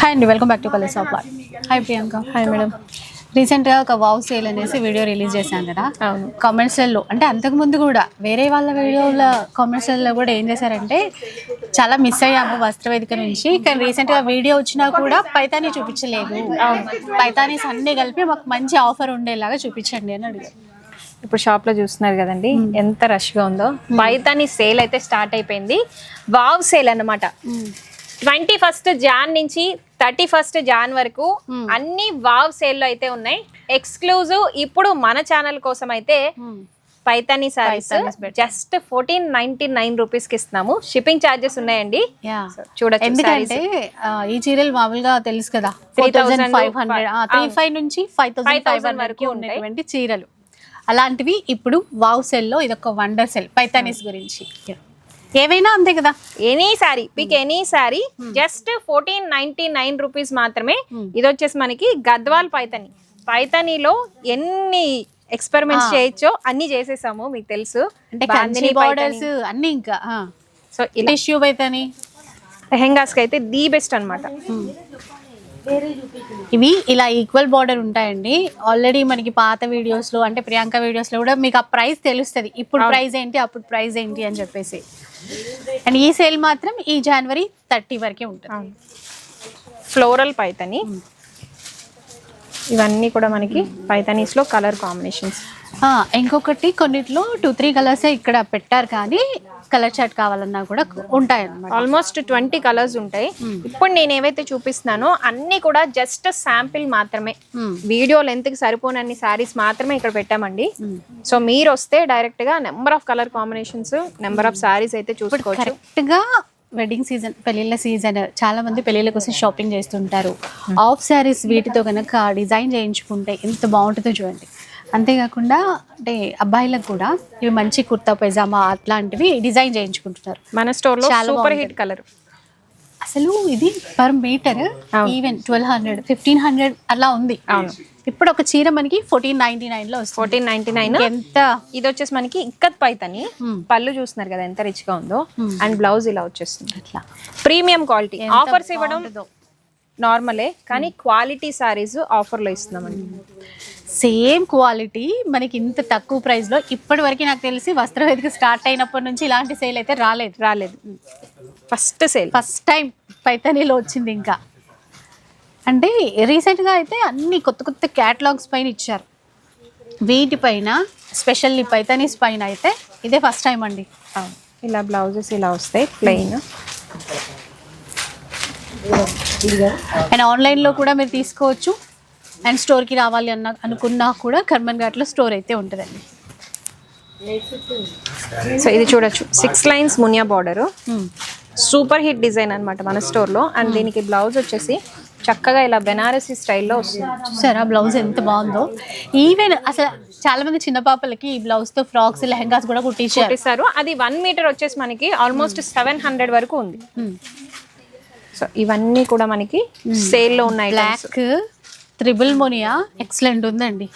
Hi అండి welcome back to colors of hi Priyanka hi madam రీసెంట్గా ఒక wow sale అనేసి వీడియో రిలీజ్ చేశాను కదా. అవును. కామెంట్స్లలో అంటే అంతకుముందు కూడా వేరే వాళ్ళ వీడియోల కామెంట్స్లలో కూడా ఏం చేశారంటే చాలా మిస్ అయ్యాము వస్త్రవేదిక నుంచి కానీ రీసెంట్గా వీడియో వచ్చినా కూడా పైతాని చూపించలేదు. పైతానీస్ అన్నీ కలిపి మాకు మంచి ఆఫర్ ఉండేలాగా చూపించండి అని అడిగారు. ఇప్పుడు షాప్లో చూస్తున్నారు కదండి ఎంత రష్గా ఉందో. పైతాని సేల్ అయితే స్టార్ట్ అయిపోయింది. వావ్ సేల్ అన్నమాట. ట్వంటీ ఫస్ట్ జాన్ నుంచి థర్టీ ఫస్ట్ జాన్ వరకు అన్ని వావ్ సేల్లో అయితే ఉన్నాయి. ఎక్స్క్లూజివ్ ఇప్పుడు మన ఛానల్ కోసం అయితే Paithani sarees Paithanis just fourteen ninety nine రూపీస్కి ఇస్తున్నాము. షిప్పింగ్ చార్జెస్ ఉన్నాయండి. చూడొచ్చు ఎందుకంటే ఈ చీరలు మామూలుగా తెలుసు కదా. Three thousand five hundred three five నుంచి ఫైవ్ థౌసండ్ ఫైవ్ హండ్రెడ్ వరకు ఉన్నటువంటి చీరలు. అలాంటివి ఇప్పుడు వావ్ సెల్లో ఇది ఒక వండర్ సెల్ పైతానీస్ గురించి. ఏవైనా అంతే కదా. Any saree pick any saree just fourteen ninety nine rupees మాత్రమే. ఇది వచ్చేసి మనకి గద్వాల్ పైతని. పైతనిలో ఎన్ని ఎక్స్పెరిమెంట్స్ చేయొచ్చో అన్ని చేసేసాము మీకు తెలుసు. అంటే బార్డర్స్ అన్ని ఇంకా సో టిష్యూ పైతాని. లెహెంగాస్కి అయితే ది బెస్ట్ అన్నమాట. ఇవి ఇలా ఈక్వల్ బార్డర్ ఉంటాయండి. ఆల్రెడీ మనకి పాత వీడియోస్లో అంటే ప్రియాంక వీడియోస్లో కూడా మీకు ఆ ప్రైస్ తెలుస్తుంది. ఇప్పుడు ప్రైస్ ఏంటి అప్పుడు ప్రైస్ ఏంటి అని చెప్పేసి. అండ్ ఈ సేల్ మాత్రం ఈ జనవరి థర్టీ వరకే ఉంటుంది. ఫ్లోరల్ పైతని. ఇవన్నీ కూడా మనకి పైతనీస్లో కలర్ కాంబినేషన్స్ ఇంకొకటి కొన్నిట్లో టూ త్రీ కలర్స్ ఇక్కడ పెట్టారు కానీ కలర్ చార్ట్ కావాలన్నా కూడా ఉంటాయి ఆల్మోస్ట్ ట్వంటీ కలర్స్ ఉంటాయి. ఇప్పుడు నేను ఏవైతే చూపిస్తున్నానో అన్ని కూడా జస్ట్ శాంపిల్ మాత్రమే. Hmm. వీడియో లెంత్కి సరిపోనన్ని సారీస్ మాత్రమే ఇక్కడ పెట్టామండి. సో మీరు వస్తే డైరెక్ట్గా number of colour combinations number of saris అయితే చూసుకోవచ్చు. కరెక్ట్గా వెడ్డింగ్ సీజన్ పెళ్ళిళ్ళ సీజన్ చాలా మంది పెళ్ళిళ్ళ కోసం షాపింగ్ చేస్తుంటారు. ఆఫ్ శారీస్ వీటితో కనుక డిజైన్ చేయించుకుంటే ఎంత బాగుంటుందో చూడండి. అంతేకాకుండా అంటే అబ్బాయిలకు కూడా ఇవి మంచి కుర్తా పైజామా అట్లాంటివి డిజైన్ చేయించుకుంటున్నారు. మన స్టోర్లో చాలా సూపర్. హిట్ కలర్ అసలు ఇది per metre even twelve hundred fifteen hundred అలా ఉంది. ఇప్పుడు ఒక చీర మనకి ఫోర్టీన్ నైన్టీ నైన్లో ఫోర్టీన్ నైన్టీ నైన్ ఎంత? ఇది వచ్చేసి మనకి ఇక్కత్ పైతని. పళ్ళు చూస్తున్నారు కదా ఎంత రిచ్గా ఉందో. అండ్ బ్లౌజ్ ఇలా వచ్చేస్తుంది. అట్లా ప్రీమియం క్వాలిటీ. ఆఫర్స్ ఇవ్వడం. నార్మలే కానీ క్వాలిటీ సారీస్ ఆఫర్లో ఇస్తున్నామండి సేమ్ క్వాలిటీ మనకి ఇంత తక్కువ ప్రైస్లో ఇప్పటి వరకు నాకు తెలిసి వస్త్రవేదిక స్టార్ట్ అయినప్పటి నుంచి ఇలాంటి సేల్ అయితే రాలేదు. రాలేదు. ఫస్ట్ సేల్ ఫస్ట్ టైం పైతానీలో వచ్చింది ఇంకా. అంటే రీసెంట్గా అయితే అన్ని కొత్త కొత్త క్యాటలాగ్స్ పైన ఇచ్చారు. వీటిపైన స్పెషల్లీ పైతానీస్ పైన అయితే ఇదే ఫస్ట్ టైం అండి. ఇలా బ్లౌజెస్ ఇలా వస్తాయి ప్లెయిన్. అండ్ ఆన్లైన్లో కూడా మీరు తీసుకోవచ్చు. అండ్ స్టోర్కి రావాలి అన్న అనుకున్నా కూడా కర్మన్ ఘాట్లో స్టోర్ అయితే ఉంటుందండి. సో ఇది చూడొచ్చు. Six lines Muniya border. Super hit design అన్నమాట మన స్టోర్లో అండ్ దీనికి బ్లౌజ్ వచ్చేసి చక్కగా ఇలా బెనారసీ స్టైల్లో వస్తుంది. చూసారా బ్లౌజ్ ఎంత బాగుందో. ఈవెన్ అసలు చాలా మంది చిన్న పాపలకి ఈ బ్లౌజ్తో ఫ్రాక్స్ లెహంగాస్ కూడా కుట్టించారు. కుట్టిస్తారు. అది వన్ మీటర్ వచ్చేసి మనకి ఆల్మోస్ట్ సెవెన్ హండ్రెడ్ వరకు ఉంది. Hmm. సో ఇవన్నీ కూడా మనకి సేల్లో ఉన్నాయి బ్లాక్ త్రిబుల్ మోనియా ఎక్సలెంట్ ఉందండి.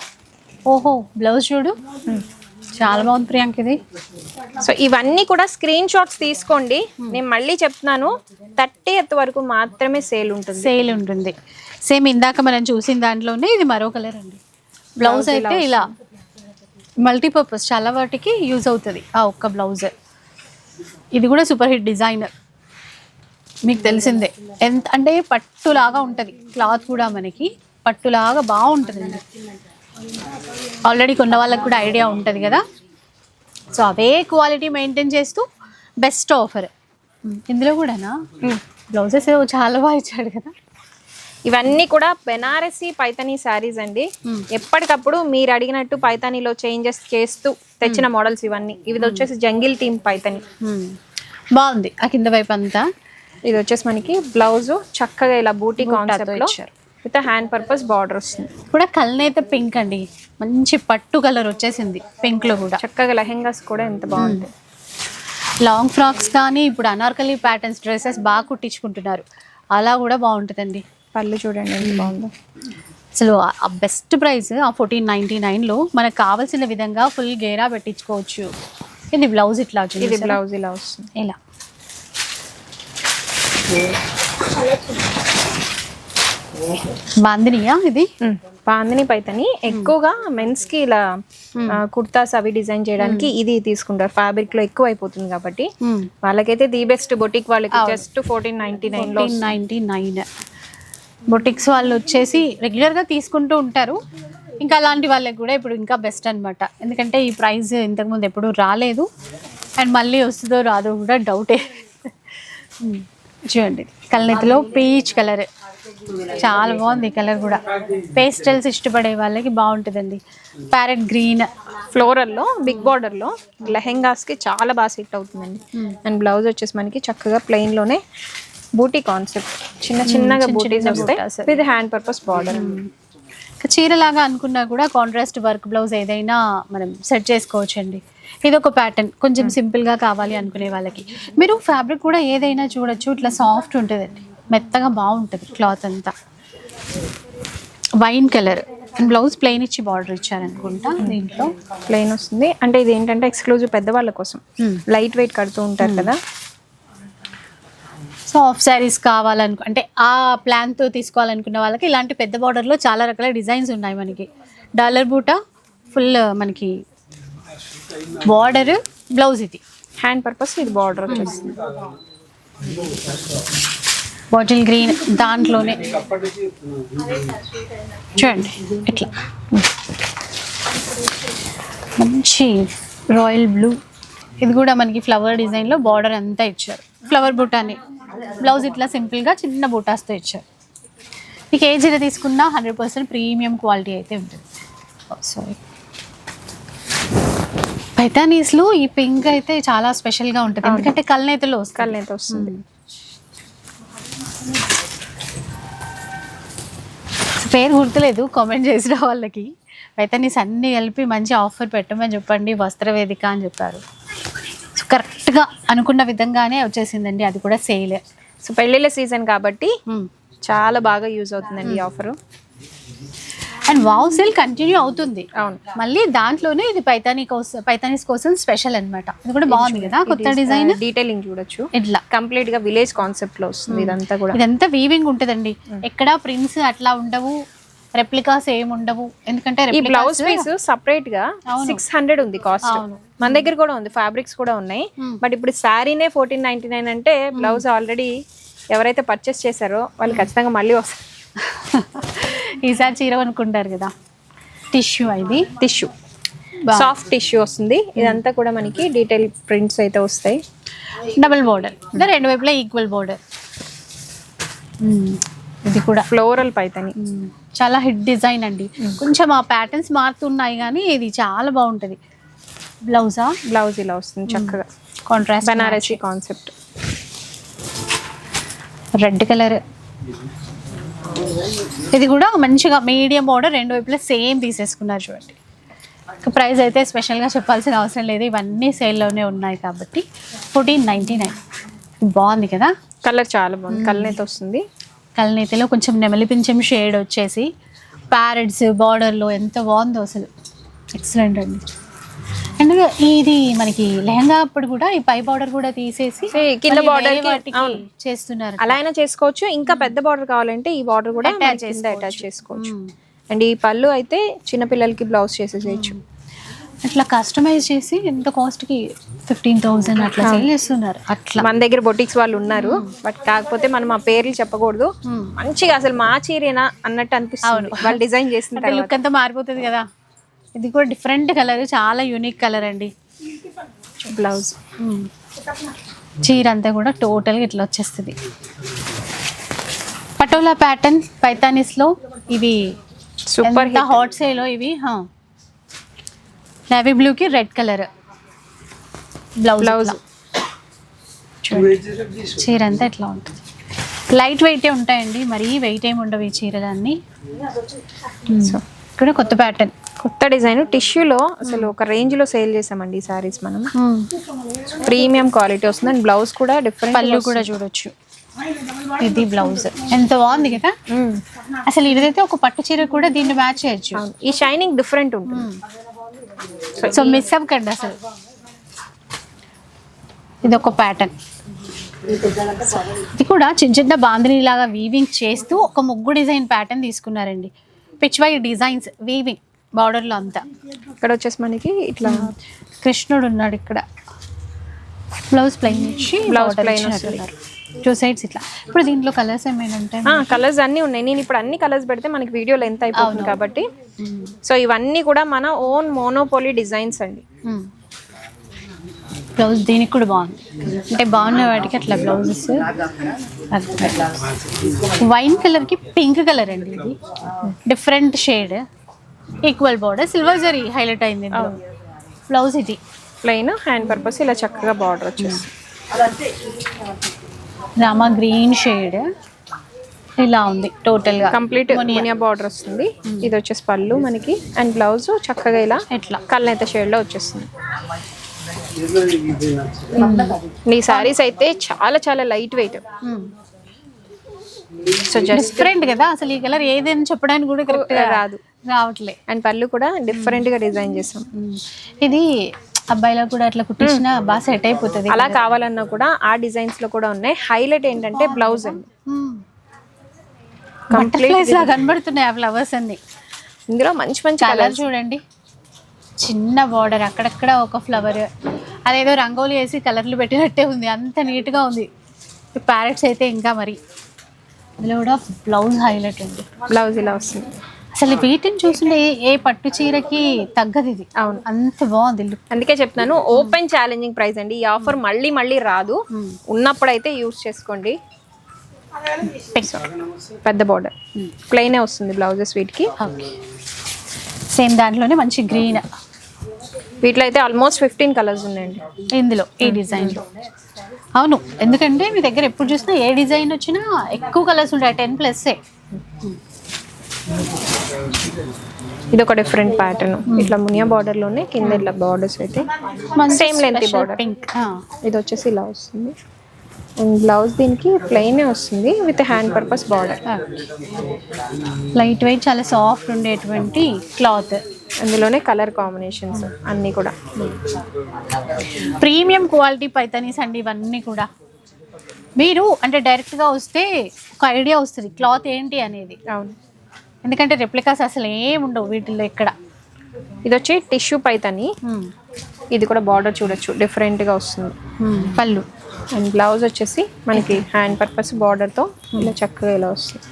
ఓహో బ్లౌజ్ చూడు. చాలా బాగుంది ప్రియాంక ఇది. సో ఇవన్నీ కూడా స్క్రీన్ షాట్స్ తీసుకోండి. నేను మళ్ళీ చెప్తున్నాను థర్టీ ఎత్ వరకు మాత్రమే సేల్ ఉంటుంది. సేల్ ఉంటుంది. సేమ్ ఇందాక మనం చూసిన దాంట్లోనే ఇది మరో కలర్ అండి. బ్లౌజ్ అయితే ఇలా మల్టీపర్పస్ చాలా వాటికి యూజ్ అవుతుంది ఆ ఒక్క బ్లౌజ్ ఇది కూడా సూపర్ హిట్ డిజైనర్ మీకు తెలిసిందే. ఎంత అంటే పట్టులాగా ఉంటుంది. క్లాత్ కూడా మనకి పట్టులాగా బాగుంటుందండి ఆల్రెడీ కొన్న వాళ్ళకి కూడా ఐడియా ఉంటుంది కదా. సో అవే క్వాలిటీ మెయింటైన్ చేస్తూ బెస్ట్ ఆఫర్ ఇందులో కూడానా? బ్లౌజెస్ ఏవో చాలా బాగా ఇచ్చాడు కదా. ఇవన్నీ కూడా బెనారసీ పైతనీ శారీస్ అండి. ఎప్పటికప్పుడు మీరు అడిగినట్టు పైతానీలో చేంజెస్ చేస్తూ తెచ్చిన మోడల్స్ ఇవన్నీ. ఇవి వచ్చేసి జంగిల్ టీమ్ పైతని. బాగుంది. ఆ కింద వైపు అంతా. ఇది వచ్చేసి మనకి బ్లౌజ్ చక్కగా ఇలా బూటీ కాన్సెప్ట్లో ఇచ్చారు. విత్ హ్యాండ్ పర్పస్ బార్డర్ వస్తుంది. కూడా కలనైతే పింక్ అండి. మంచి పట్టు కలర్ వచ్చేసింది. పింక్లో కూడా. చక్కగా లెహెంగాస్ కూడా ఎంత బాగుంటాయి. లాంగ్ ఫ్రాక్స్ కానీ ఇప్పుడు అనార్కలి ప్యాటర్న్స్ డ్రెస్సెస్ బాగా కుట్టించుకుంటున్నారు. అలా కూడా బాగుంటుందండి. పళ్ళు చూడండి ఎంత బాగుందో. అసలు ఆ బెస్ట్ ప్రైస్ ఆ ఫోర్టీన్ నైన్టీ నైన్లో మనకు కావాల్సిన విధంగా ఫుల్ గేరా పెట్టించుకోవచ్చు. ఇది బ్లౌజ్ ఇట్లా వచ్చింది ఇది? బ్లౌజ్ ఇలా వస్తుంది. ఇలా. బాందినియా ఇది? బాందిని పైతని. ఎక్కువగా మెన్స్కి ఇలా కుర్తాస్ అవి డిజైన్ చేయడానికి ఇది తీసుకుంటారు. ఫ్యాబ్రిక్లో ఎక్కువ అయిపోతుంది కాబట్టి వాళ్ళకైతే ది బెస్ట్ బొటిక్ వాళ్ళకి జస్ట్ ఫోర్టీన్ నైన్టీ నైన్లో ఫోర్టీన్ నైంటీ నైన్. బొటిక్స్ వాళ్ళు వచ్చేసి రెగ్యులర్గా తీసుకుంటూ ఉంటారు. ఇంకా అలాంటి వాళ్ళకి కూడా ఇప్పుడు ఇంకా బెస్ట్ అన్నమాట. ఎందుకంటే ఈ ప్రైస్ ఇంతకుముందు ఎప్పుడు రాలేదు. అండ్ మళ్ళీ వస్తుందో రాదో కూడా డౌటే. చూడండి కళ్ళనెత్తిలో పీచ్ కలర్. చాలా బాగుంది ఈ కలర్ కూడా. పేస్టల్స్ ఇష్టపడే వాళ్ళకి బాగుంటుందండి. ప్యారెట్ గ్రీన్ ఫ్లోరల్లో బిగ్ బార్డర్లో లెహెంగాస్కి చాలా బాగా సెట్ అవుతుందండి. అండ్ బ్లౌజ్ వచ్చేసి మనకి చక్కగా ప్లెయిన్లోనే బూటీ కాన్సెప్ట్. చిన్న చిన్నగా బూటీస్ వస్తాయి విత్ హ్యాండ్ పర్పస్ బార్డర్. చీరలాగా అనుకున్నా కూడా కాంట్రాస్ట్ వర్క్ బ్లౌజ్ ఏదైనా మనం సెట్ చేసుకోవచ్చు అండి ఇది ఒక ప్యాటర్న్ కొంచెం సింపుల్గా కావాలి అనుకునే వాళ్ళకి. మీరు ఫ్యాబ్రిక్ కూడా ఏదైనా చూడొచ్చు ఇట్లా సాఫ్ట్ ఉంటుందండి. మెత్తగా బాగుంటుంది క్లాత్ అంతా. Wine colour and blouse plain ఇచ్చి బార్డర్ ఇచ్చారనుకుంటా దీంట్లో. ప్లెయిన్ వస్తుంది. అంటే ఇది ఏంటంటే ఎక్స్క్లూజివ్ పెద్దవాళ్ళ కోసం. Hmm. లైట్ వెయిట్ కడుతూ ఉంటారు కదా. సాఫ్ట్ శారీస్ కావాలనుకు అంటే ఆ ప్లాన్తో తీసుకోవాలనుకున్న వాళ్ళకి ఇలాంటి పెద్ద బార్డర్లో చాలా రకాల డిజైన్స్ ఉన్నాయి మనకి. డాలర్ బూట ఫుల్ మనకి బార్డర్ బ్లౌజ్ ఇది. హ్యాండ్ పర్పస్ ఇది బార్డర్ వచ్చేస్తుంది. బాటిల్ గ్రీన్ దాంట్లోనే. చూడండి ఇట్లా. మంచి రాయల్ బ్లూ ఇది కూడా మనకి ఫ్లవర్ డిజైన్లో బార్డర్ అంతా ఇచ్చారు. ఫ్లవర్ బూటాని. బ్లౌజ్ ఇట్లా సింపుల్గా చిన్న బూటాస్తో ఇచ్చారు. మీకు ఏ చీర తీసుకున్నా హండ్రెడ్ పర్సెంట్ ప్రీమియం క్వాలిటీ అయితే ఉంటుంది. సారీ పైతానీస్లో ఈ పింక్ అయితే చాలా స్పెషల్గా ఉంటుంది. ఎందుకంటే కల్నేతలో కళ్ళైతే వస్తుంది. పేరు గుర్తులేదు కామెంట్ చేసిన వాళ్ళకి. పైతానీస్ అన్ని కలిపి మంచి ఆఫర్ పెట్టమని చెప్పండి. వస్త్రవేదిక అని చెప్పారు. సో కరెక్ట్గా అనుకున్న విధంగానే వచ్చేసిందండి. అది కూడా సేల్. సో పెళ్ళిళ్ళ సీజన్ కాబట్టి చాలా బాగా యూజ్ అవుతుందండి ఈ offer. And wow sale continue అవుతుంది. అవును. మళ్ళీ దాంట్లోనే ఇది పైతానీ కోసం పైతానీస్ కోసం స్పెషల్ అన్నమాట. ఇది కూడా బాగుంది కదా కొత్త డిజైన్? డీటెయిలింగ్ చూడొచ్చు. ఇట్లా. కంప్లీట్గా విలేజ్ కాన్సెప్ట్లో వస్తుంది ఇదంతా కూడా. ఇదంతా వీవింగ్ ఉంటుందండి. ఎక్కడ ప్రింట్స్ అట్లా ఉండవు. రెప్లికాస్ ఏమి ఉండవు. ఎందుకంటే ఈ బ్లౌజ్ పీస్ సపరేట్గా. సిక్స్ హండ్రెడ్ ఉంది కాస్ట్. మన దగ్గర కూడా ఉంది ఫ్యాబ్రిక్స్ కూడా ఉన్నాయి. బట్ ఇప్పుడు శారీనే ఫోర్టీన్ నైన్టీ నైన్ అంటే బ్లౌజ్ ఆల్రెడీ ఎవరైతే పర్చేస్ చేశారో వాళ్ళు ఖచ్చితంగా మళ్ళీ వస్తారు. ఈసారి చీర అనుకుంటారు కదా. టిష్యూ ఇది టిష్యూ సాఫ్ట్ టిష్యూ వస్తుంది. ఇదంతా కూడా మనకి డీటెయిల్ ప్రింట్స్ అయితే వస్తాయి. డబుల్ బోర్డర్ ఇంకా రెండు వైపులా ఈక్వల్ బోర్డర్ ఇది కూడా. ఫ్లోరల్ పైతని. మ్మ్. చాలా హిట్ డిజైన్ అండి. కొంచెం ఆ ప్యాటర్న్స్ మారుతున్నాయి కానీ ఇది చాలా బాగుంటుంది. బ్లౌజా బ్లౌజ్ ఇలా వస్తుంది చక్కగా. Contrast Banarasi concept red colour ఇది కూడా మంచిగా మీడియం బోర్డర్ రెండు వైపులా సేమ్ తీసేసుకున్నారు చూడండి. ప్రైస్ అయితే స్పెషల్గా చెప్పాల్సిన అవసరం లేదు. ఇవన్నీ సేల్లోనే ఉన్నాయి కాబట్టి ఫోర్టీన్ నైంటీ నైన్ బాగుంది కదా? కలర్ చాలా బాగుంది. అయితే వస్తుంది. కలనేతిలో కొంచెం నెమలి పింఛం షేడ్ వచ్చేసి ప్యారెట్స్ బార్డర్లో ఎంత బాగుందో అసలు. ఎక్సలెంట్ అండి. అండ్ ఇది మనకి లెహంగా అప్పుడు కూడా ఈ పై బార్డర్ కూడా తీసేసి కింద కి- అవును. చేస్తున్నారు. అలా అయినా చేసుకోవచ్చు. ఇంకా పెద్ద బార్డర్ కావాలంటే ఈ బార్డర్ కూడా కింద అటాచ్ చేసుకోవచ్చు. అండ్ ఈ పళ్ళు అయితే చిన్నపిల్లలకి బ్లౌజ్ చేసేసేయచ్చు. అట్లా కస్టమైజ్ చేసి ఎంత కాస్ట్కి ఫిఫ్టీన్ థౌసండ్ అట్లా సేల్ చేస్తున్నారు. అట్లా. మన దగ్గర బొటిక్స్ వాళ్ళు ఉన్నారు. బట్ కాకపోతే మనం ఆ పేర్లు చెప్పకూడదు. మంచిగా అసలు మా చీరేనా అన్నట్టు అనిపిస్తుంది. వాళ్ళు డిజైన్ చేసిన లుక్ అంతా మారిపోతుంది కదా. ఇది కూడా డిఫరెంట్ కలర్ చాలా యూనిక్ కలర్ అండి. బ్లౌజ్ మ్మ్. చీర అంతా కూడా టోటల్గా ఇట్లా వచ్చేస్తుంది. పటోలా ప్యాటర్న్ పైతానిస్లో ఇవి సూపర్ హాట్ సేలో ఇవి నేవీ బ్లూకి రెడ్ కలర్ బ్లౌజ్ బ్లౌజ్ చీర అంతా ఇట్లా ఉంటుంది. లైట్ వెయిటే ఉంటాయండి మరీ వెయిట్ ఏమి ఉండవు ఈ చీరలన్నీ. సో ఇక్కడ కొత్త ప్యాటర్న్ కొత్త డిజైన్. టిష్యూలో అసలు ఒక రేంజ్లో సేల్ చేసామండి ఈ సారీస్ మనం. ప్రీమియం క్వాలిటీ వస్తుంది. అండ్ బ్లౌజ్ కూడా డిఫరెంట్ పళ్ళు కూడా చూడొచ్చు. ఇది బ్లౌజ్. ఎంత బాగుంది కదా? అసలు ఇదైతే ఒక పట్టు చీర కూడా దీన్ని మ్యాచ్ చేయొచ్చు. ఈ షైనింగ్ డిఫరెంట్ ఉంటుంది. సో మిస్ అవ్వకండి అసలు. ఇది ఒక ప్యాటర్న్ ఇది కూడా చిన్న చిన్న బాందిని లాగా వీవింగ్ చేస్తూ ఒక ముగ్గు డిజైన్ ప్యాటర్న్ తీసుకున్నారండి. పిచ్ వై డిజైన్స్ వీవింగ్ బార్డర్లో అంతా. ఇక్కడ వచ్చేసి మనకి ఇట్లా కృష్ణుడు ఉన్నాడు ఇక్కడ. బ్లౌజ్ ప్లెయిన్ ఇచ్చి Blouse blouse plain two sides ఇట్లా. ఇప్పుడు దీంట్లో కలర్స్ ఏమైనా ఉంటాయి కలర్స్ అన్నీ ఉన్నాయి. నేను ఇప్పుడు అన్ని కలర్స్ పెడితే మనకి వీడియో లెంత్ అయిపోతుంది కాబట్టి. సో ఇవన్నీ కూడా మన ఓన్ మోనోపోలీ డిజైన్స్ అండి. బ్లౌజ్ దీనికి కూడా బాగుంది. అంటే బాగున్న వాటికి అట్లా బ్లౌజెస్ వైన్ కలర్కి పింక్ కలర్ అండి ఇది. Different shade. Equal border silver zari highlight అయింది బ్లౌజ్ ఇది. ప్లెయిన్ హ్యాండ్ పర్పస్ ఇలా చక్కగా బార్డర్ వచ్చేసి. రామా గ్రీన్ షేడ్ ఇలా ఉంది టోటల్గా. కంప్లీట్ మునియా బార్డర్ వస్తుంది. ఇది వచ్చేసి పళ్ళు మనకి. అండ్ బ్లౌజ్ చక్కగా ఇలా ఎట్లా? కళ్ళనైతే షేడ్లో వచ్చేస్తుంది. ఈ సారీస్ అయితే చాలా చాలా light weight so just different కదా అసలు ఈ కలర్ ఏదని చెప్పడానికి కూడా కరెక్ట్ రాదు. రావట్లే. అండ్ పళ్ళు కూడా డిఫరెంట్గా డిజైన్ చేసాం. ఇది అబ్బాయిలకు కూడా అట్లా కుట్టించిన బాగా సెట్ అయిపోతుంది అలా కావాలన్నా కూడా ఆ డిజైన్స్లో కూడా ఉన్నాయి. హైలైట్ ఏంటంటే బ్లౌజ్ అండి. బటర్ఫ్లైస్ లా కనబడుతున్నాయి ఆ ఫ్లవర్స్ అన్ని. ఇందులో మంచి మంచి కలర్ చూడండి. చిన్న బార్డర్ అక్కడక్కడ ఒక ఫ్లవర్ అదేదో రంగోలి వేసి కలర్లు పెట్టినట్టే ఉంది. అంత నీట్గా ఉంది. ప్యారెట్స్ అయితే ఇంకా మరి. ఇందులో కూడా బ్లౌజ్ హైలైట్ ఉంది బ్లౌజ్ ఇలా వస్తుంది. అసలు వీటిని చూస్తుంటే ఏ- పట్టు చీరకి తగ్గదు ఇది. అవును. అంత బాగుంది అందుకే చెప్తున్నాను ఓపెన్ ఛాలెంజింగ్ ప్రైస్ అండి. ఈ ఆఫర్ మళ్ళీ మళ్ళీ రాదు. ఉన్నప్పుడైతే యూస్ చేసుకోండి. పెద్ద బార్డర్. ప్లెయినే వస్తుంది బ్లౌజెస్ వీటికి. సేమ్ దాంట్లోనే మంచి గ్రీన్. వీటిలో అయితే ఆల్మోస్ట్ ఫిఫ్టీన్ కలర్స్ ఉన్నాయండి. ఇందులో ఈ డిజైన్లో. అవును. ఎందుకంటే మీ దగ్గర ఎప్పుడు చూసినా ఏ డిజైన్ వచ్చినా ఎక్కువ కలర్స్ ఉంటాయి. టెన్ ప్లస్సే ఇది ఒక డిఫరెంట్ ప్యాటర్న్. ఇట్లా మునియా బార్డర్లోనే కింద ఇట్లా బార్డర్స్ అయితే. సేమ్ లెంత్ బార్డర్ పింక్ ఇది వచ్చేసి ఇలా వస్తుంది. అండ్ బ్లౌజ్ దీనికి ప్లెయిన్ వస్తుంది with hand purpose border light weight చాలా సాఫ్ట్ ఉండేటువంటి క్లాత్ అందులోనే కలర్ కాంబినేషన్స్ అన్నీ కూడా. ప్రీమియం క్వాలిటీ పైతనీస్ అండి ఇవన్నీ కూడా. మీరు అంటే డైరెక్ట్గా వస్తే ఒక ఐడియా వస్తుంది క్లాత్ ఏంటి అనేది. అవును. ఎందుకంటే రెప్లికాస్ అసలు ఏం ఉండవు వీటిల్లో ఇక్కడ ఇది వచ్చి టిష్యూ పైతని. ఇది కూడా బార్డర్ చూడొచ్చు డిఫరెంట్గా వస్తుంది పళ్ళు. అండ్ బ్లౌజ్ వచ్చేసి మనకి హ్యాండ్ పర్పస్ బార్డర్తో ఇలా చక్కగా ఇలా వస్తుంది.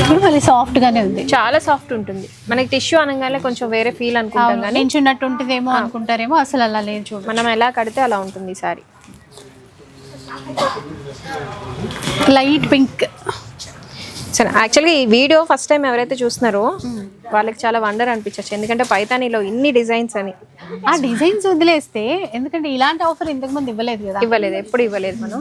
ఇప్పుడు మళ్ళీ సాఫ్ట్ గానే ఉంది. చాలా సాఫ్ట్ ఉంటుంది. మనకి టిష్యూ అనగానే కొంచెం వేరే ఫీల్ అనుకుంటాం కానీ నించున్నట్టు ఉంటుందేమో అనుకుంటారేమో అసలు అలా లేదు చూడు. మనం ఎలా కడితే అలా ఉంటుంది సారీ. లైట్ పింక్ సరే యాక్చువల్గా ఈ వీడియో ఫస్ట్ టైం ఎవరైతే చూస్తున్నారో వాళ్ళకి చాలా వండర్ అనిపించచ్చు. ఎందుకంటే పైతానీలో ఇన్ని డిజైన్స్ అని. ఆ డిజైన్స్ వదిలేస్తే ఎందుకంటే ఇలాంటి ఆఫర్ ఇంతకు ముందు ఇవ్వలేదు కదా. ఇవ్వలేదు ఎప్పుడు ఇవ్వలేదు మనం.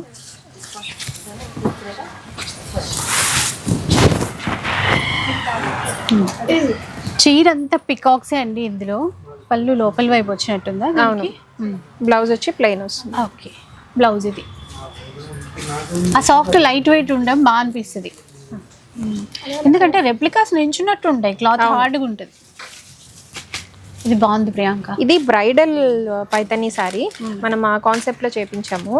చీర అంతా పికాక్సే అండి ఇందులో. పళ్ళు లోపల వైపు వచ్చినట్టుందా అవును. బ్లౌజ్ వచ్చి ప్లెయిన్ వస్తుంది. ఓకే. బ్లౌజ్ ఇది. ఆ సాఫ్ట్ లైట్ వెయిట్ ఉండడం బాగా అనిపిస్తుంది. ఎందుకంటే రెప్లికాస్ నించున్నట్టు ఉంటాయి. క్లాత్ హార్డ్గా ఉంటుంది. ఇది బాగుంది ప్రియాంక. ఇది బ్రైడల్ పైతనీ శారీ మనం ఆ కాన్సెప్ట్లో చేపించాము.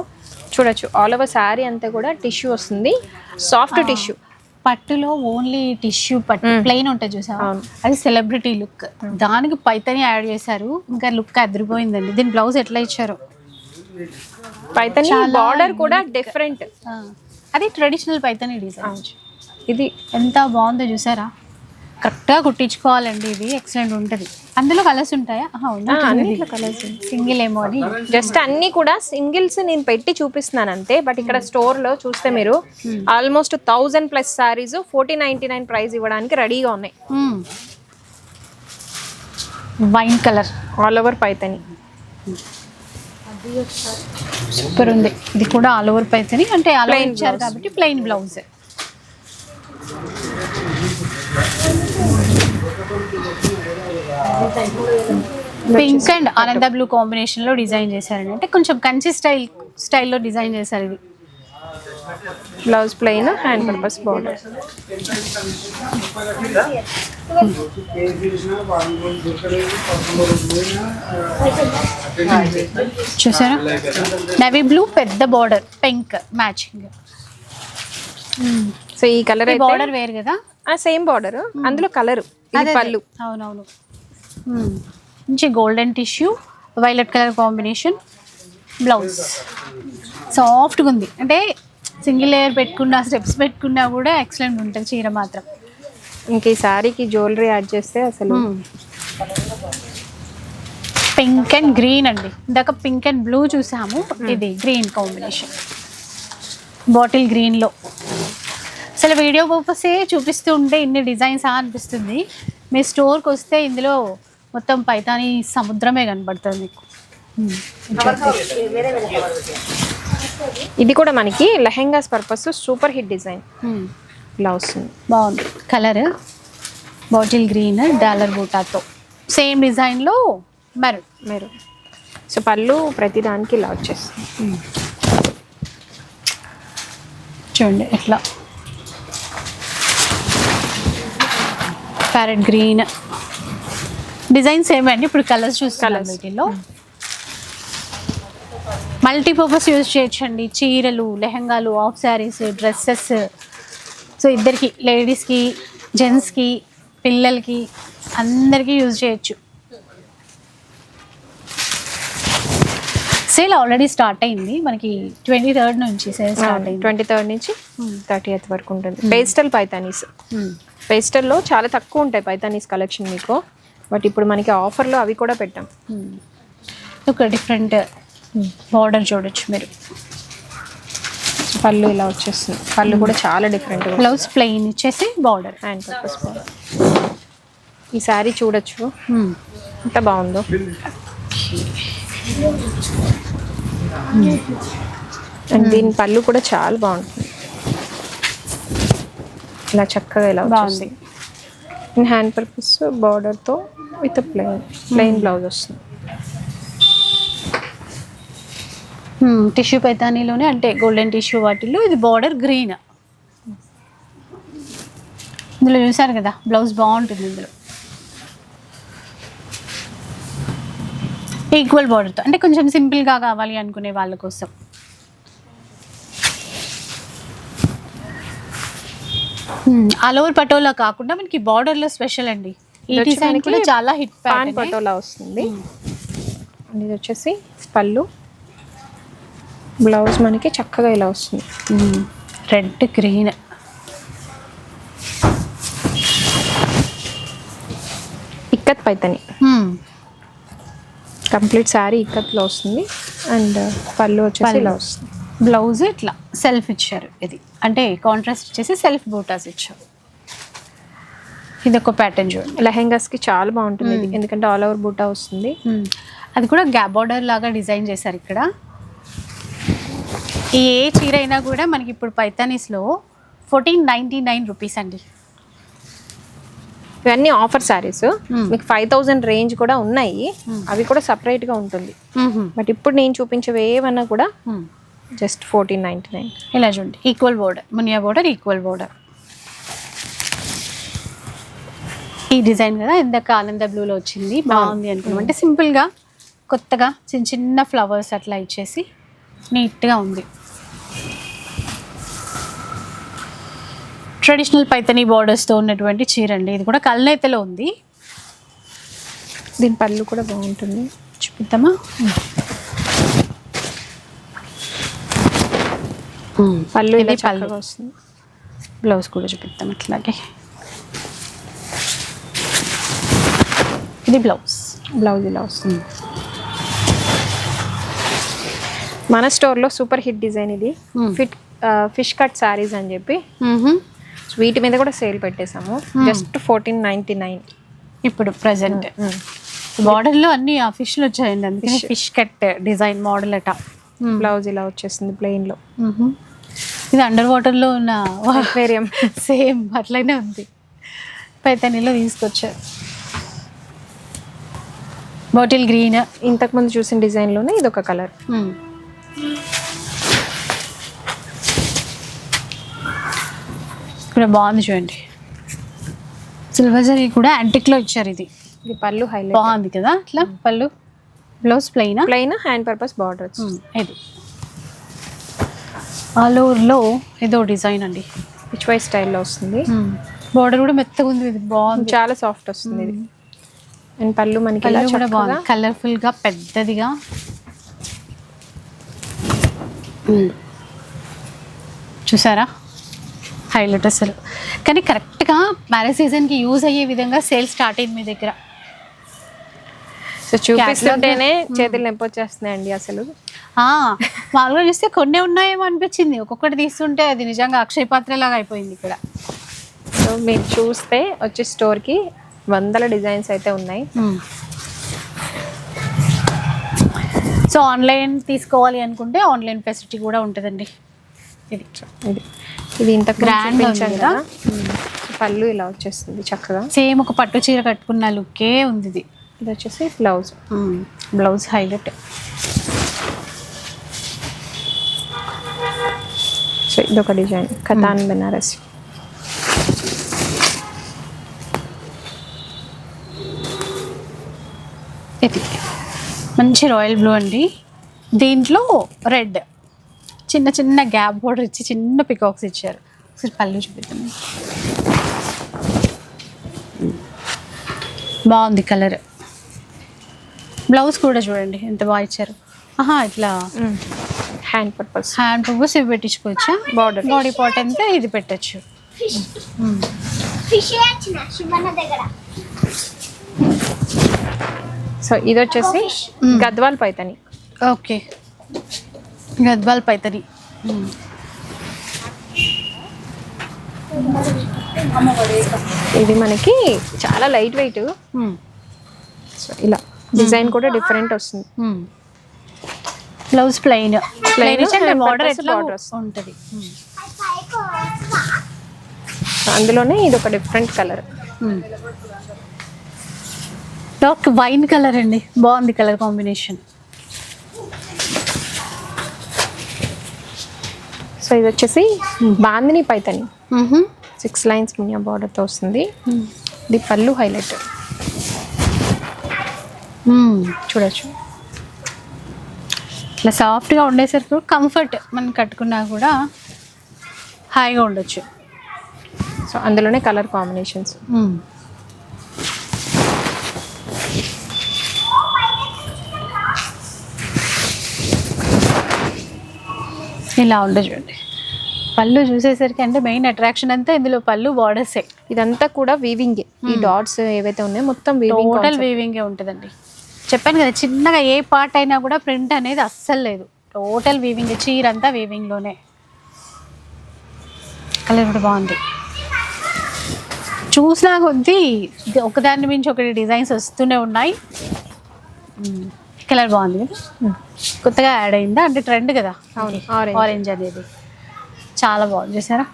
చూడొచ్చు. ఆల్ ఓవర్ శారీ అంతా కూడా టిష్యూ వస్తుంది. Soft tissue. పట్టులో ఓన్లీ టిష్యూ పట్టు ప్లెయిన్ ఉంటుంది చూసావా? అది సెలబ్రిటీ లుక్ దానికి పైతని యాడ్ చేశారు. ఇంకా లుక్ అదిరిపోయిందండి. దీని బ్లౌజ్ ఎట్లా ఇచ్చారు? పైతనీ బార్డర్ కూడా డిఫరెంట్ అది ట్రెడిషనల్ పైతని డిజైన్ ఇది ఎంత బాగుందో చూసారా? కరెక్ట్గా కుట్టించుకోవాలండి ఇది. ఎక్సలెంట్ ఉంటుంది. అందులో కలర్స్ ఉంటాయా? కలర్స్ సింగిల్ ఏమో అని. జస్ట్ అన్ని కూడా సింగిల్స్ నేను పెట్టి చూపిస్తున్నాను అంతే బట్ ఇక్కడ స్టోర్లో చూస్తే మీరు almost thousand plus saris forty ninety nine price ఇవ్వడానికి రెడీగా ఉన్నాయి. Wine colour all over Paithani super ఉంది. ఇది కూడా ఆల్ ఓవర్ పైతని అంటే ఆల్ ఇచ్చారు. కాబట్టి ప్లెయిన్ బ్లౌజ్ పింక్ అండ్ ఆనంద బ్లూ కాంబినేషన్లో డిజైన్ చేశారండి. అంటే కొంచెం కంచి స్టైల్ స్టైల్లో డిజైన్ చేశారు ఇది blouse plain hand purpose border చూసారా? నవీ బ్లూ పెద్ద బార్డర్ పింక్ మ్యాచింగ్ సో ఈ కలర్ బార్డర్ వేరు కదా? సేమ్ బార్డర్ అందులో కలర్. పళ్ళు. అవునవును. మంచి golden tissue violet colour combination blouse. సాఫ్ట్గా ఉంది. అంటే సింగిల్ లేయర్ పెట్టుకున్నా స్టెప్స్ పెట్టుకున్నా కూడా ఎక్సలెంట్ ఉంటుంది చీర మాత్రం. ఇంక ఈ శారీకి జ్యువెలరీ యాడ్ చేస్తే అసలు పింక్ అండ్ గ్రీన్ అండి. ఇందాక పింక్ అండ్ బ్లూ చూసాము. ఇది గ్రీన్ కాంబినేషన్. బాటిల్ గ్రీన్లో. అసలు వీడియో పర్పసే చూపిస్తూ ఉంటే ఇన్ని డిజైన్స్ అనిపిస్తుంది. మీ స్టోర్కి వస్తే ఇందులో మొత్తం పైతాని సముద్రమే కనబడుతుంది మీకు. ఇది కూడా మనకి lehengas purpose super hit design. Blouse బాగుంది. కలర్ బాటిల్ గ్రీన్ డాలర్ బూటాతో. సేమ్ డిజైన్లో మెరూన్. మీరు సో పళ్ళు ప్రతి దానికి ఇలా వచ్చేస్తుంది. చూడండి ఎట్లా ప్యారెట్ గ్రీన్. డిజైన్ సేమ్ అండి ఇప్పుడు కలర్స్ చూస్తాను. వీటిల్లో. మల్టీపర్పస్ యూజ్ చేయొచ్చండి. చీరలు లెహంగాలు ఆఫ్ శారీస్ డ్రెస్సెస్ సో ఇద్దరికి లేడీస్కి జెంట్స్కి పిల్లలకి అందరికీ యూజ్ చేయొచ్చు. సేల్ ఆల్రెడీ స్టార్ట్ అయింది. మనకి ట్వంటీ థర్డ్ నుంచి సేల్ స్టార్ట్ అయింది. ట్వంటీ థర్డ్ నుంచి థర్టీ ఎయిత్ వరకు ఉంటుంది. పేస్టల్ పైతానీస్. పేస్టల్లో చాలా తక్కువ ఉంటాయి పైతానీస్ కలెక్షన్ మీకు. బట్ ఇప్పుడు మనకి ఆఫర్లో అవి కూడా పెట్టాం. Hmm. ఒక డిఫరెంట్ బార్డర్ చూడొచ్చు మీరు. పళ్ళు ఇలా వచ్చేస్తుంది. పళ్ళు కూడా చాలా డిఫరెంట్ బ్లౌజ్ ప్లెయిన్ ఇచ్చేసి బార్డర్. హ్యాండ్ పర్పస్ ఈ శారీ చూడొచ్చు. ఎంత బాగుందో. అండ్ దీని పళ్ళు కూడా చాలా బాగుంటుంది. ఇలా చక్కగా ఇలా బాగుంది. బాగుంది హ్యాండ్ పర్పస్ బార్డర్తో విత్ ప్లెయిన్ ప్లెయిన్ బ్లౌజ్ వస్తుంది. టిష్యూ పైతానీలోనే అంటే గోల్డెన్ టిష్యూ వాటిల్లో ఇది బార్డర్ గ్రీన్ ఇందులో చూసారు కదా బ్లౌజ్ బాగుంటుంది ఇందులో. ఈక్వల్ బార్డర్తో అంటే కొంచెం సింపుల్గా కావాలి అనుకునే వాళ్ళ కోసం. ఆల్ ఓవర్ పటోలా కాకుండా మనకి బార్డర్లో స్పెషల్ అండి. ఈ డిజైన్ కూడా చాలా హిట్ ప్యాటర్న్ పటోలా వస్తుంది. ఇది వచ్చేసి పళ్ళు. బ్లౌజ్ మనకి చక్కగా ఇలా వస్తుంది. Red green ikat Paithani. Complete sari ఇక్కత్లో వస్తుంది. అండ్ పళ్ళు వచ్చేసి ఇలా వస్తుంది. బ్లౌజ్ ఇట్లా సెల్ఫ్ ఇచ్చారు ఇది. అంటే కాంట్రాస్ట్ ఇచ్చేసి సెల్ఫ్ బూటాస్ ఇచ్చారు. ఇది ఒక ప్యాటర్న్ చూడండి. లెహెంగాస్కి చాలా బాగుంటుంది ఇది. ఎందుకంటే ఆల్ ఓవర్ బూటా వస్తుంది. అది కూడా గ్యాప్ బార్డర్ లాగా డిజైన్ చేశారు ఇక్కడ. ఏ చీర అయినా కూడా మనకి ఇప్పుడు పైతానీస్లో ఫోర్టీన్ నైంటీ నైన్ రూపీస్ అండి. ఇవన్నీ ఆఫర్ శారీస్. మీకు ఫైవ్ థౌజండ్ రేంజ్ కూడా ఉన్నాయి. అవి కూడా సపరేట్గా ఉంటుంది. బట్ ఇప్పుడు నేను చూపించేవి ఏమన్నా కూడా. జస్ట్ ఫోర్టీన్ నైంటీ నైన్ ఇలా చూడండి. Equal border Muniya border equal border ఈ డిజైన్ కదా ఇందాక ఆనంద బ్లూలో వచ్చింది. బాగుంది అనుకున్నాం. అంటే సింపుల్గా కొత్తగా చిన్న చిన్న ఫ్లవర్స్ అట్లా ఇచ్చేసి నీట్గా ఉంది. ట్రెడిషనల్ పైతనీ బార్డర్స్తో ఉన్నటువంటి చీర అండి ఇది కూడా కల్నేతలో ఉంది. దీని పళ్ళు కూడా బాగుంటుంది. చూపిద్దామా? పళ్ళు ఇది పళ్ళు. వస్తుంది. బ్లౌజ్ కూడా చూపిద్దాం అట్లాగే. ఇది బ్లౌజ్ బ్లౌజ్ ఇలా వస్తుంది. మన స్టోర్లో సూపర్ హిట్ డిజైన్ ఇది. ఫిట్ ఫిష్ కట్ శారీస్ అని చెప్పి. వీటి మీద కూడా సేల్ పెట్టేశాము. జస్ట్ ఫోర్టీన్ నైంటీ నైన్ ఇప్పుడు ప్రజెంట్ బార్డర్లో అన్ని ఆ ఫిష్లు వచ్చాయండి అందుకే. ఫిష్ కట్ డిజైన్ మోడల్ అట. బ్లౌజ్ ఇలా వచ్చేస్తుంది ప్లెయిన్లో మ్మ్. ఇది అండర్ వాటర్లో ఉన్న Aquarium. సేమ్ అట్లనే ఉంది. పైతనీలో తీసుకొచ్చారు. బాటిల్ గ్రీన్ ఇంతకుముందు చూసిన డిజైన్లోనే ఇది ఒక కలర్ ఇప్పుడు బాగుంది చూడండి. సిల్వర్ జరీ కూడా యాంటిక్లో ఇచ్చారు ఇది. ఇది పళ్ళు హైలైట్ బాగుంది కదా అట్లా? Pallu. Blouse plain plain hand purpose border ఇది. ఆల్ ఓవర్లో ఏదో డిజైన్ అండి. పిచ్ వై స్టైల్లో వస్తుంది? బార్డర్ కూడా మెత్తగా ఉంది ఇది బాగుంది. చాలా సాఫ్ట్ వస్తుంది ఇది. అండ్ పళ్ళు మనకి ఇలా కూడా బాగుంది. కలర్ఫుల్గా పెద్దదిగా. చూసారా? హైలైట్ అసలు. కానీ కరెక్ట్గా మ్యారేజ్ సీజన్కి యూజ్ అయ్యే విధంగా సేల్ స్టార్ట్ అయింది మీ దగ్గర. సో చూపిస్తుంటేనే చేతులు నొప్పి వచ్చేస్తున్నాయండి అసలు. మామూలుగా చూస్తే కొన్ని ఉన్నాయేమో అనిపించింది. ఒక్కొక్కటి తీస్తుంటే అది నిజంగా అక్షయ పాత్ర లాగా అయిపోయింది ఇక్కడ. సో మీరు చూస్తే వచ్చే స్టోర్కి వందల డిజైన్స్ అయితే ఉన్నాయి. సో ఆన్లైన్ తీసుకోవాలి అనుకుంటే ఆన్లైన్ ఫెసిలిటీ కూడా ఉంటుందండి. ఇది ఇది. ఇది ఇంత గ్రాండ్? కదా. పళ్ళు ఇలా వచ్చేస్తుంది చక్కగా. సేమ్ ఒక పట్టు చీర కట్టుకున్న లుక్కే ఉంది ఇది. ఇది వచ్చేసి బ్లౌజ్. Blouse highlight. సో ఇదొక డిజైన్. కథాన్ బెనారస్. ఇది. మంచి రాయల్ బ్లూ అండి. దీంట్లో రెడ్. చిన్న చిన్న గ్యాప్ బోర్డర్ ఇచ్చి చిన్న పికాక్స్ ఇచ్చారు. ఒకసారి పళ్ళు చూపిద్దాం. బాగుంది కలర్. బ్లౌజ్ కూడా చూడండి ఎంత బాగా ఇచ్చారు. ఆహా ఇట్లా హ్యాండ్ పర్పస్. హ్యాండ్ పర్పస్ ఇవి పెట్టించుకోవచ్చా? Border. బాడీ పార్ట్ అంతా ఇది పెట్టచ్చు. సో ఇది వచ్చేసి గద్వాల్ పైతని. ఓకే. గద్వాల్ పైతని ఇది మనకి చాలా లైట్ వెయిట్ సో ఇలా డిజైన్ కూడా డిఫరెంట్ వస్తుంది. Blouse plain plain border. ఉంటుంది? అందులోనే ఇది ఒక different colour dark wine colour అండి. బాగుంది కలర్ కాంబినేషన్ సో ఇది వచ్చేసి బాందిని పైతని. సిక్స్ లైన్స్ మినియా బార్డర్తో వస్తుంది. ఇది పళ్ళు హైలైట్ చూడొచ్చు. ఇట్లా సాఫ్ట్గా ఉండేసరికి కంఫర్ట్ మనం కట్టుకున్నా కూడా హాయిగా ఉండొచ్చు. సో అందులోనే కలర్ కాంబినేషన్స్ ఇలా ఉండదు చూడండి. పళ్ళు చూసేసరికి అంటే మెయిన్ అట్రాక్షన్ అంతా ఇందులో పళ్ళు బార్డర్సే ఇదంతా కూడా వీవింగ్ ఈ డాట్స్ ఏవైతే ఉన్నాయో మొత్తం వీవింగ్ టోటల్ వీవింగే ఉంటుందండి. చెప్పాను కదా చిన్నగా ఏ పార్ట్ అయినా కూడా ప్రింట్ అనేది అస్సలు లేదు. టోటల్ వీవింగ్ చీర అంతా వీవింగ్లోనే కలర్ కూడా బాగుంది. చూసినా కొద్దీ ఒకదాని మించి ఒకటి డిజైన్స్ వస్తూనే ఉన్నాయి. కలర్ బాగుంది కదా? కొత్తగా యాడ్ అయిందా? అంటే ట్రెండ్ కదా? అవును. ఆరెంజ్ అనేది. చాలా బాగుంది. చూసారా?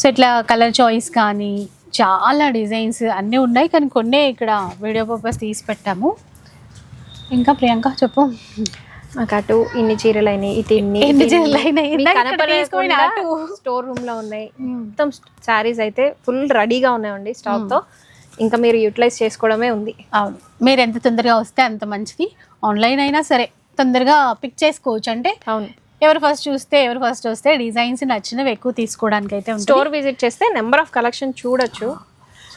సో ఇట్లా కలర్ చాయిస్ కానీ చాలా డిజైన్స్ అన్నీ ఉన్నాయి. కానీ కొన్నే ఇక్కడ వీడియో పర్పస్ తీసి పెట్టాము. ఇంకా ప్రియాంక చెప్పు. మాకు అటు ఇన్ని చీరలు అయినాయి ఇటు ఇన్ని ఎన్ని చీరలు అయినాయి? స్టోర్ రూమ్లో ఉన్నాయి. మొత్తం శారీస్ అయితే ఫుల్ రెడీగా ఉన్నాయండి స్టాక్తో. ఇంకా మీరు యూటిలైజ్ చేసుకోవడమే ఉంది. అవును. మీరు ఎంత తొందరగా వస్తే అంత మంచిది. ఆన్లైన్ అయినా సరే తొందరగా పిక్ చేసుకోవచ్చు. అంటే అవును. ఎవరు ఫస్ట్ చూస్తే ఎవరు ఫస్ట్ వస్తే డిజైన్స్ నచ్చినవి ఎక్కువ తీసుకోవడానికి అయితే స్టోర్ విజిట్ చేస్తే నెంబర్ ఆఫ్ కలెక్షన్ చూడొచ్చు.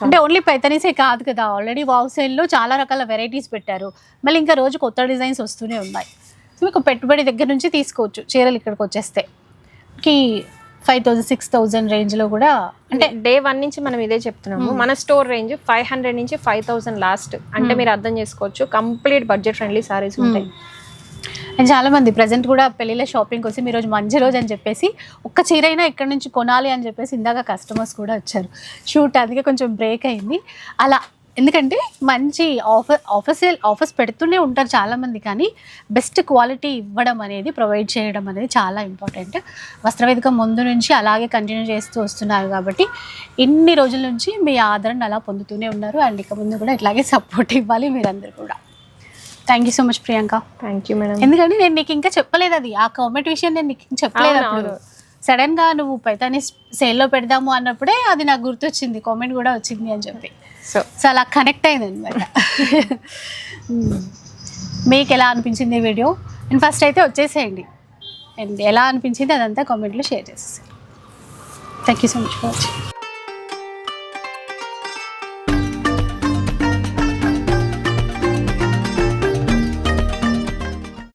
అంటే ఓన్లీ పైతనీసే కాదు కదా. ఆల్రెడీ వావ్ సేల్లో చాలా రకాల వెరైటీస్ పెట్టారు. మళ్ళీ ఇంకా రోజు కొత్త డిజైన్స్ వస్తూనే ఉన్నాయి. మీకు పెట్టుబడి దగ్గర నుంచి తీసుకోవచ్చు. చీరలు ఇక్కడికి వచ్చేస్తే. కి ఫైవ్ థౌజండ్ సిక్స్ థౌజండ్ రేంజ్లో కూడా అంటే డే వన్ నుంచి మనం ఇదే చెప్తున్నాము. మన స్టోర్ రేంజ్ ఫైవ్ హండ్రెడ్ నుంచి ఫైవ్ థౌసండ్ లాస్ట్ అంటే మీరు అర్థం చేసుకోవచ్చు. కంప్లీట్ బడ్జెట్ ఫ్రెండ్లీ సారీస్ ఉంటాయి అండ్ చాలామంది ప్రజెంట్ కూడా పెళ్ళిళ్ళ షాపింగ్ వచ్చి ఈ రోజు మంచి రోజు అని చెప్పేసి ఒక్క చీర అయినా ఇక్కడ నుంచి కొనాలి అని చెప్పేసి ఇందాక కస్టమర్స్ కూడా వచ్చారు. షూట్ అందుకే కొంచెం బ్రేక్ అయింది. అలా ఎందుకంటే మంచి ఆఫర్ ఆఫర్స్ ఆఫర్స్ పెడుతూనే ఉంటారు చాలామంది కానీ బెస్ట్ క్వాలిటీ ఇవ్వడం అనేది ప్రొవైడ్ చేయడం అనేది చాలా ఇంపార్టెంట్ వస్త్రవేదిక ముందు నుంచి అలాగే కంటిన్యూ చేస్తూ వస్తున్నారు కాబట్టి ఇన్ని రోజుల నుంచి మీ ఆదరణ అలా పొందుతూనే ఉన్నారు. అండ్ ఇక ముందు కూడా ఇట్లాగే సపోర్ట్ ఇవ్వాలి మీరందరూ కూడా. Thank you so much Priyanka thank you madam ఎందుకంటే నేను నీకు ఇంకా చెప్పలేదు అది. ఆ కామెంట్ విషయం నేను నీకు ఇంకా చెప్పలేదు అప్పుడు. అవును. సడన్గా నువ్వు పైతాని సేల్లో పెడదాము అన్నప్పుడే అది నాకు గుర్తొచ్చింది. కామెంట్ కూడా వచ్చింది అని చెప్పి. సో సో అలా కనెక్ట్ అయింది అనమాట మీకు ఎలా అనిపించింది వీడియో అండ్ ఫస్ట్ అయితే వచ్చేసేయండి. అండ్ ఎలా అనిపించింది అదంతా కామెంట్లో షేర్ చేసేసి thank you so much for watching